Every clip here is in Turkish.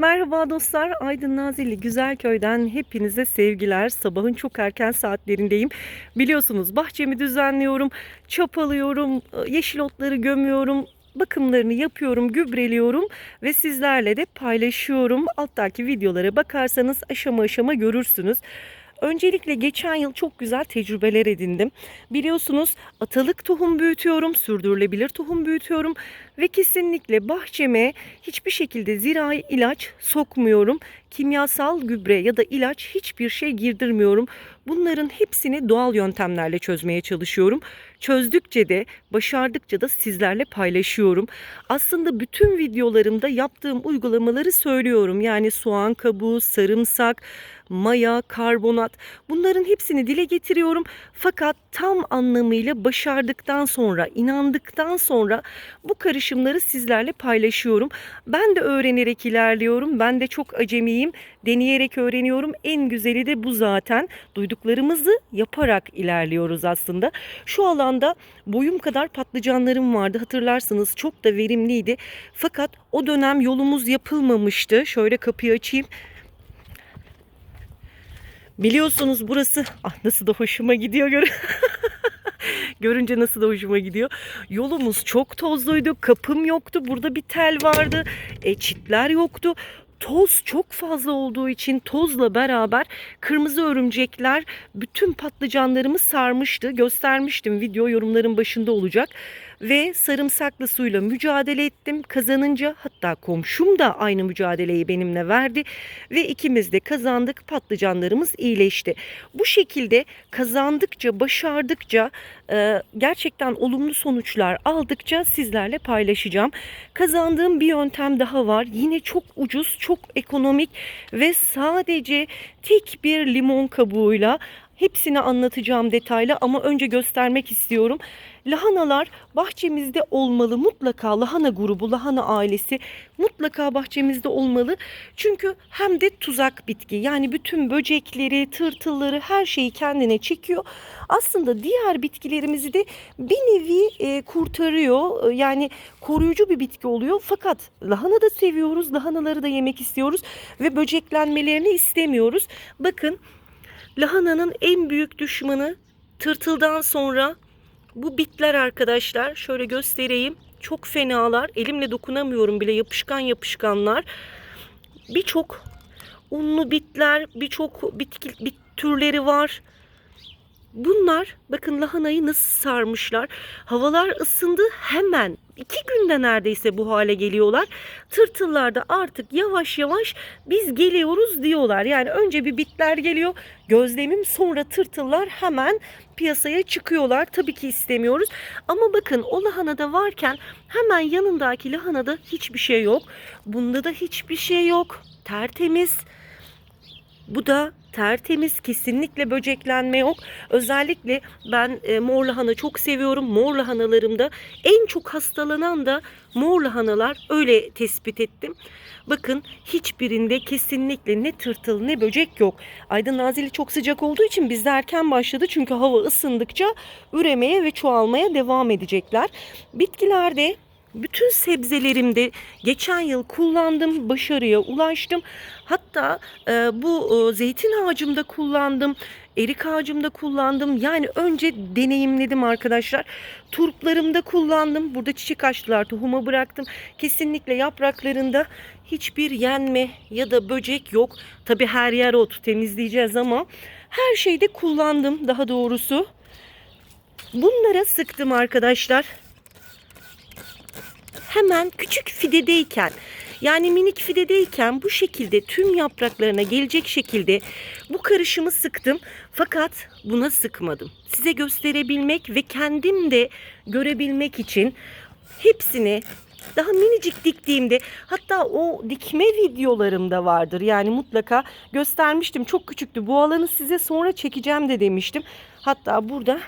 Merhaba dostlar, Aydın Nazilli Güzelköy'den hepinize sevgiler. Sabahın çok erken saatlerindeyim. Biliyorsunuz bahçemi düzenliyorum, çapalıyorum, yeşil otları gömüyorum, bakımlarını yapıyorum, gübreliyorum ve sizlerle de paylaşıyorum. Alttaki videolara bakarsanız aşama aşama görürsünüz. Öncelikle geçen yıl çok güzel tecrübeler edindim. Biliyorsunuz atalık tohum büyütüyorum, sürdürülebilir tohum büyütüyorum ve kesinlikle bahçeme hiçbir şekilde zirai ilaç sokmuyorum. Kimyasal gübre ya da ilaç hiçbir şey girdirmiyorum. Bunların hepsini doğal yöntemlerle çözmeye çalışıyorum. Çözdükçe de, başardıkça da sizlerle paylaşıyorum. Aslında bütün videolarımda yaptığım uygulamaları söylüyorum. Yani soğan kabuğu, sarımsak, maya, karbonat bunların hepsini dile getiriyorum. Fakat tam anlamıyla başardıktan sonra, inandıktan sonra bu karışımları sizlerle paylaşıyorum. Ben de öğrenerek ilerliyorum. Ben de çok acemiyim. Deneyerek öğreniyorum. En güzeli de bu zaten. Duyduklarımızı yaparak ilerliyoruz aslında. Şu alanda boyum kadar patlıcanlarım vardı. Hatırlarsınız çok da verimliydi. Fakat o dönem yolumuz yapılmamıştı. Şöyle kapıyı açayım. Biliyorsunuz burası ah nasıl da hoşuma gidiyor gör. Görünce nasıl da hoşuma gidiyor. Yolumuz çok tozluydu. Kapım yoktu. Burada bir tel vardı. E, çitler yoktu. Toz çok fazla olduğu için tozla beraber kırmızı örümcekler bütün patlıcanlarımı sarmıştı. Göstermiştim. Video yorumların başında olacak ve sarımsaklı suyla mücadele ettim. Kazanınca hatta komşum da aynı mücadeleyi benimle verdi ve ikimiz de kazandık. Patlıcanlarımız iyileşti. Bu şekilde kazandıkça, başardıkça e, gerçekten olumlu sonuçlar aldıkça sizlerle paylaşacağım. Kazandığım bir yöntem daha var. Yine çok ucuz, çok ekonomik ve sadece tek bir limon kabuğuyla Hepsini anlatacağım detaylı ama önce göstermek istiyorum. Lahanalar bahçemizde olmalı. Mutlaka lahana grubu, lahana ailesi mutlaka bahçemizde olmalı. Çünkü hem de tuzak bitki. Yani bütün böcekleri, tırtılları her şeyi kendine çekiyor. Aslında diğer bitkilerimizi de bir nevi e, kurtarıyor. Yani koruyucu bir bitki oluyor. Fakat lahana da seviyoruz. Lahanaları da yemek istiyoruz ve böceklenmelerini istemiyoruz. Bakın Lahananın en büyük düşmanı tırtıldan sonra bu bitler arkadaşlar. Şöyle göstereyim. Çok fenalar. Elimle dokunamıyorum bile yapışkan yapışkanlar. Birçok unlu bitler, birçok bitki bit türleri var. Bunlar bakın lahanayı nasıl sarmışlar. Havalar ısındı hemen iki günde neredeyse bu hale geliyorlar. Tırtıllar da artık yavaş yavaş biz geliyoruz diyorlar. Yani önce bir bitler geliyor gözlemim sonra tırtıllar hemen piyasaya çıkıyorlar. Tabii ki istemiyoruz ama bakın o lahanada varken hemen yanındaki lahanada hiçbir şey yok. Bunda da hiçbir şey yok. Tertemiz. Bu da tertemiz kesinlikle böceklenme yok. Özellikle ben e, mor lahana çok seviyorum. Mor lahanalarımda en çok hastalanan da mor lahanalar öyle tespit ettim. Bakın hiçbirinde kesinlikle ne tırtıl ne böcek yok. Aydın Nazilli çok sıcak olduğu için bizde erken başladı. Çünkü hava ısındıkça üremeye ve çoğalmaya devam edecekler. Bitkilerde bütün sebzelerimde geçen yıl kullandım, başarıya ulaştım. Hatta e, bu e, zeytin ağacımda kullandım, erik ağacımda kullandım. Yani önce deneyimledim arkadaşlar. Turplarımda kullandım. Burada çiçek açtılar, tohuma bıraktım. Kesinlikle yapraklarında hiçbir yenme ya da böcek yok. Tabi her yer ot temizleyeceğiz ama her şeyde kullandım daha doğrusu. Bunlara sıktım arkadaşlar hemen küçük fidedeyken yani minik fidedeyken bu şekilde tüm yapraklarına gelecek şekilde bu karışımı sıktım. Fakat buna sıkmadım. Size gösterebilmek ve kendim de görebilmek için hepsini daha minicik diktiğimde hatta o dikme videolarımda vardır. Yani mutlaka göstermiştim. Çok küçüktü. Bu alanı size sonra çekeceğim de demiştim. Hatta burada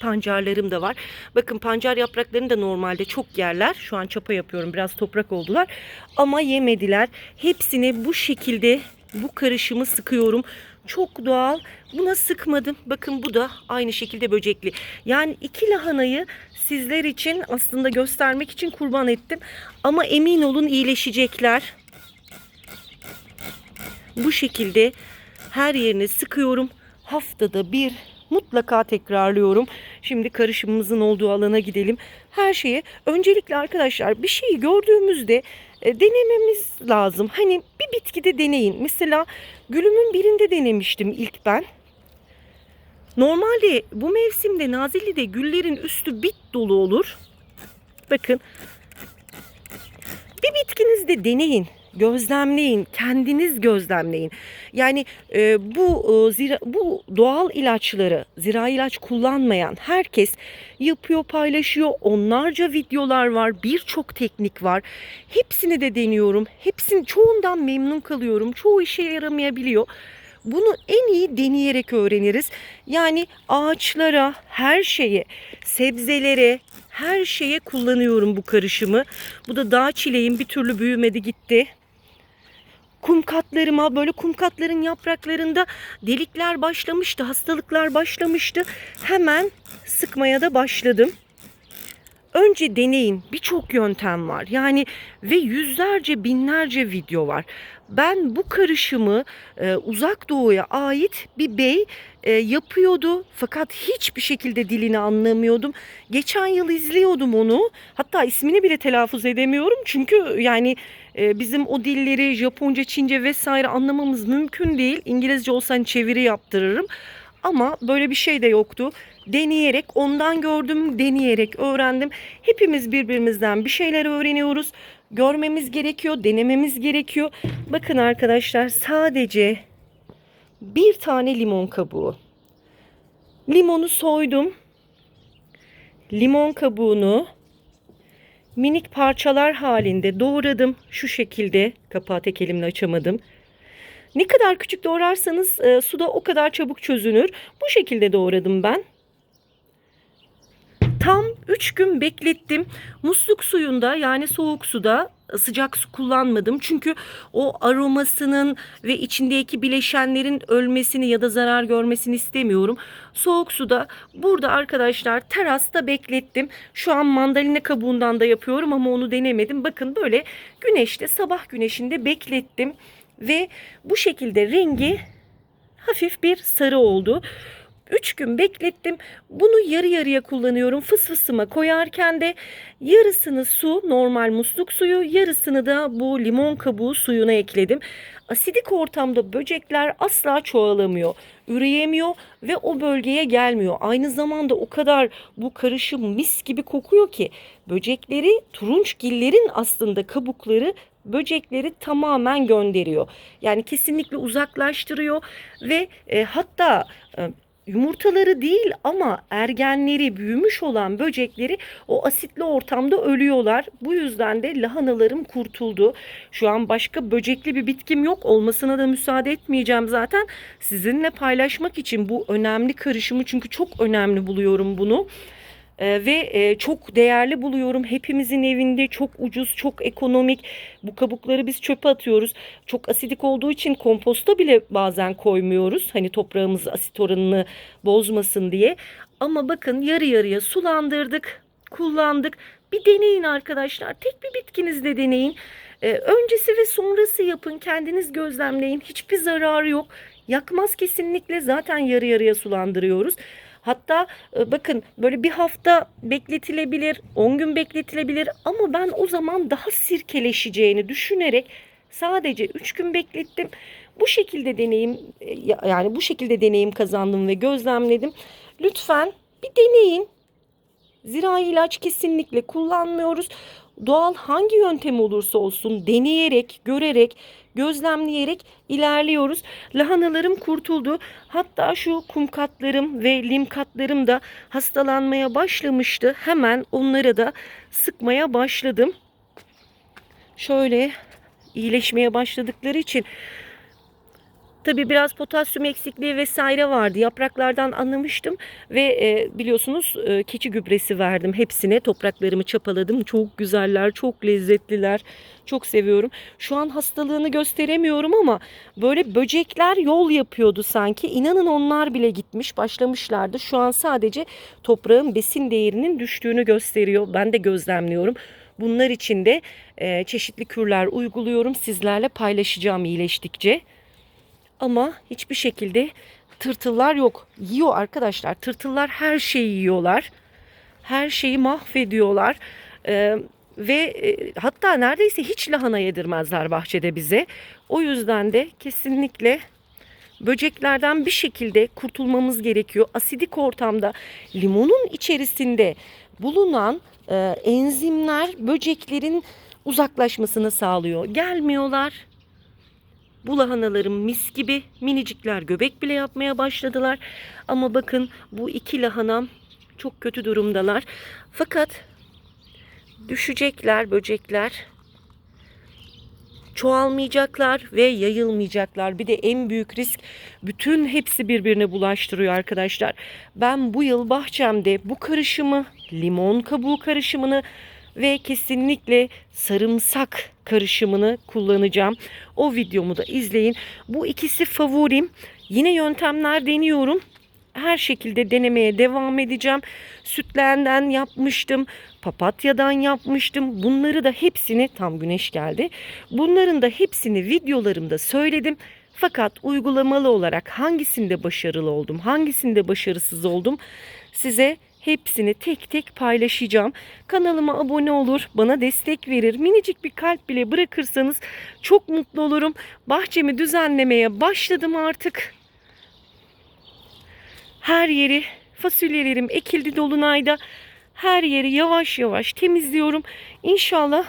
pancarlarım da var. Bakın pancar yapraklarını da normalde çok yerler. Şu an çapa yapıyorum. Biraz toprak oldular. Ama yemediler. Hepsini bu şekilde bu karışımı sıkıyorum. Çok doğal. Buna sıkmadım. Bakın bu da aynı şekilde böcekli. Yani iki lahanayı sizler için aslında göstermek için kurban ettim. Ama emin olun iyileşecekler. bu şekilde her yerine sıkıyorum. Haftada bir mutlaka tekrarlıyorum. Şimdi karışımımızın olduğu alana gidelim. Her şeye öncelikle arkadaşlar bir şeyi gördüğümüzde e, denememiz lazım. Hani bir bitkide deneyin. Mesela gülümün birinde denemiştim ilk ben. Normalde bu mevsimde Nazilli'de güllerin üstü bit dolu olur. Bakın bir bitkinizde deneyin, gözlemleyin, kendiniz gözlemleyin. Yani e, bu e, zira, bu doğal ilaçları, zira ilaç kullanmayan herkes yapıyor, paylaşıyor. Onlarca videolar var, birçok teknik var. Hepsini de deniyorum. Hepsinin çoğundan memnun kalıyorum. Çoğu işe yaramayabiliyor. Bunu en iyi deneyerek öğreniriz. Yani ağaçlara, her şeye, sebzelere, her şeye kullanıyorum bu karışımı. Bu da dağ çileğim bir türlü büyümedi gitti. Kum katlarıma böyle kum katların yapraklarında delikler başlamıştı, hastalıklar başlamıştı. Hemen sıkmaya da başladım. Önce deneyin. Birçok yöntem var. Yani ve yüzlerce, binlerce video var. Ben bu karışımı e, uzak doğuya ait bir bey e, yapıyordu. Fakat hiçbir şekilde dilini anlamıyordum. Geçen yıl izliyordum onu. Hatta ismini bile telaffuz edemiyorum. Çünkü yani e, bizim o dilleri Japonca, Çince vesaire anlamamız mümkün değil. İngilizce olsa hani çeviri yaptırırım. Ama böyle bir şey de yoktu. Deneyerek, ondan gördüm, deneyerek öğrendim. Hepimiz birbirimizden bir şeyler öğreniyoruz. Görmemiz gerekiyor, denememiz gerekiyor. Bakın arkadaşlar sadece bir tane limon kabuğu. Limonu soydum. Limon kabuğunu minik parçalar halinde doğradım. Şu şekilde kapağı tek elimle açamadım. Ne kadar küçük doğrarsanız e, suda o kadar çabuk çözünür. Bu şekilde doğradım ben. Tam 3 gün beklettim. Musluk suyunda yani soğuk suda sıcak su kullanmadım. Çünkü o aromasının ve içindeki bileşenlerin ölmesini ya da zarar görmesini istemiyorum. Soğuk suda burada arkadaşlar terasta beklettim. Şu an mandalina kabuğundan da yapıyorum ama onu denemedim. Bakın böyle güneşte sabah güneşinde beklettim ve bu şekilde rengi hafif bir sarı oldu. 3 gün beklettim. Bunu yarı yarıya kullanıyorum. Fıs fısıma koyarken de yarısını su, normal musluk suyu, yarısını da bu limon kabuğu suyuna ekledim. Asidik ortamda böcekler asla çoğalamıyor, üreyemiyor ve o bölgeye gelmiyor. Aynı zamanda o kadar bu karışım mis gibi kokuyor ki böcekleri, turunçgillerin aslında kabukları böcekleri tamamen gönderiyor. Yani kesinlikle uzaklaştırıyor ve e, hatta e, yumurtaları değil ama ergenleri büyümüş olan böcekleri o asitli ortamda ölüyorlar. Bu yüzden de lahanalarım kurtuldu. Şu an başka böcekli bir bitkim yok olmasına da müsaade etmeyeceğim zaten. Sizinle paylaşmak için bu önemli karışımı çünkü çok önemli buluyorum bunu. Ee, ve e, çok değerli buluyorum. Hepimizin evinde çok ucuz, çok ekonomik. Bu kabukları biz çöpe atıyoruz. Çok asidik olduğu için komposta bile bazen koymuyoruz. Hani toprağımız asit oranını bozmasın diye. Ama bakın yarı yarıya sulandırdık, kullandık. Bir deneyin arkadaşlar. Tek bir bitkinizde deneyin. Ee, öncesi ve sonrası yapın. Kendiniz gözlemleyin. Hiçbir zararı yok. Yakmaz kesinlikle. Zaten yarı yarıya sulandırıyoruz. Hatta e, bakın böyle bir hafta bekletilebilir, 10 gün bekletilebilir ama ben o zaman daha sirkeleşeceğini düşünerek sadece 3 gün beklettim. Bu şekilde deneyim e, yani bu şekilde deneyim kazandım ve gözlemledim. Lütfen bir deneyin. Zirai ilaç kesinlikle kullanmıyoruz. Doğal hangi yöntem olursa olsun deneyerek, görerek, gözlemleyerek ilerliyoruz. Lahanalarım kurtuldu. Hatta şu kum katlarım ve lim katlarım da hastalanmaya başlamıştı. Hemen onlara da sıkmaya başladım. Şöyle iyileşmeye başladıkları için Tabii biraz potasyum eksikliği vesaire vardı. Yapraklardan anlamıştım ve e, biliyorsunuz e, keçi gübresi verdim hepsine. Topraklarımı çapaladım. Çok güzeller, çok lezzetliler. Çok seviyorum. Şu an hastalığını gösteremiyorum ama böyle böcekler yol yapıyordu sanki. İnanın onlar bile gitmiş, başlamışlardı. Şu an sadece toprağın besin değerinin düştüğünü gösteriyor. Ben de gözlemliyorum. Bunlar için de e, çeşitli kürler uyguluyorum. Sizlerle paylaşacağım iyileştikçe. Ama hiçbir şekilde tırtıllar yok. Yiyor arkadaşlar. Tırtıllar her şeyi yiyorlar. Her şeyi mahvediyorlar. Ee, ve e, hatta neredeyse hiç lahana yedirmezler bahçede bize. O yüzden de kesinlikle böceklerden bir şekilde kurtulmamız gerekiyor. Asidik ortamda limonun içerisinde bulunan e, enzimler böceklerin uzaklaşmasını sağlıyor. Gelmiyorlar. Bu lahanalarım mis gibi minicikler göbek bile yapmaya başladılar. Ama bakın bu iki lahanam çok kötü durumdalar. Fakat düşecekler böcekler. Çoğalmayacaklar ve yayılmayacaklar. Bir de en büyük risk bütün hepsi birbirine bulaştırıyor arkadaşlar. Ben bu yıl bahçemde bu karışımı, limon kabuğu karışımını ve kesinlikle sarımsak karışımını kullanacağım. O videomu da izleyin. Bu ikisi favorim. Yine yöntemler deniyorum. Her şekilde denemeye devam edeceğim. Sütleğenden yapmıştım. Papatyadan yapmıştım. Bunları da hepsini tam güneş geldi. Bunların da hepsini videolarımda söyledim. Fakat uygulamalı olarak hangisinde başarılı oldum, hangisinde başarısız oldum size hepsini tek tek paylaşacağım. Kanalıma abone olur, bana destek verir. Minicik bir kalp bile bırakırsanız çok mutlu olurum. Bahçemi düzenlemeye başladım artık. Her yeri fasulyelerim ekildi dolunayda. Her yeri yavaş yavaş temizliyorum. İnşallah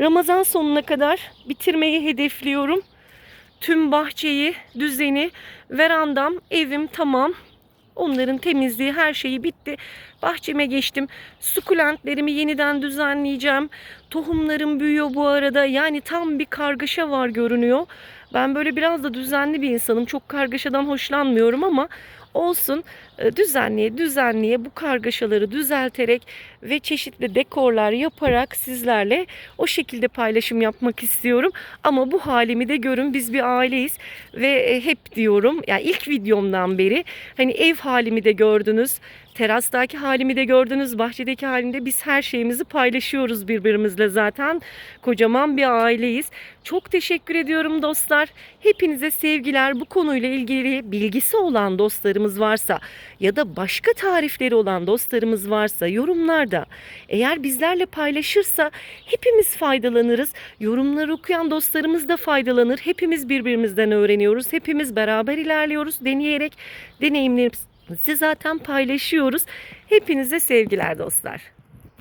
Ramazan sonuna kadar bitirmeyi hedefliyorum. Tüm bahçeyi, düzeni, verandam, evim tamam. Onların temizliği, her şeyi bitti. Bahçeme geçtim. Sukulentlerimi yeniden düzenleyeceğim. Tohumlarım büyüyor bu arada. Yani tam bir kargaşa var görünüyor. Ben böyle biraz da düzenli bir insanım. Çok kargaşadan hoşlanmıyorum ama olsun düzenliye düzenliye bu kargaşaları düzelterek ve çeşitli dekorlar yaparak sizlerle o şekilde paylaşım yapmak istiyorum. Ama bu halimi de görün biz bir aileyiz ve e, hep diyorum yani ilk videomdan beri hani ev halimi de gördünüz. Terastaki halimi de gördünüz, bahçedeki halimde biz her şeyimizi paylaşıyoruz birbirimizle zaten. Kocaman bir aileyiz. Çok teşekkür ediyorum dostlar. Hepinize sevgiler. Bu konuyla ilgili bilgisi olan dostlarımız varsa ya da başka tarifleri olan dostlarımız varsa yorumlarda eğer bizlerle paylaşırsa hepimiz faydalanırız. Yorumları okuyan dostlarımız da faydalanır. Hepimiz birbirimizden öğreniyoruz. Hepimiz beraber ilerliyoruz. Deneyerek deneyimlerimizi zaten paylaşıyoruz. Hepinize sevgiler dostlar.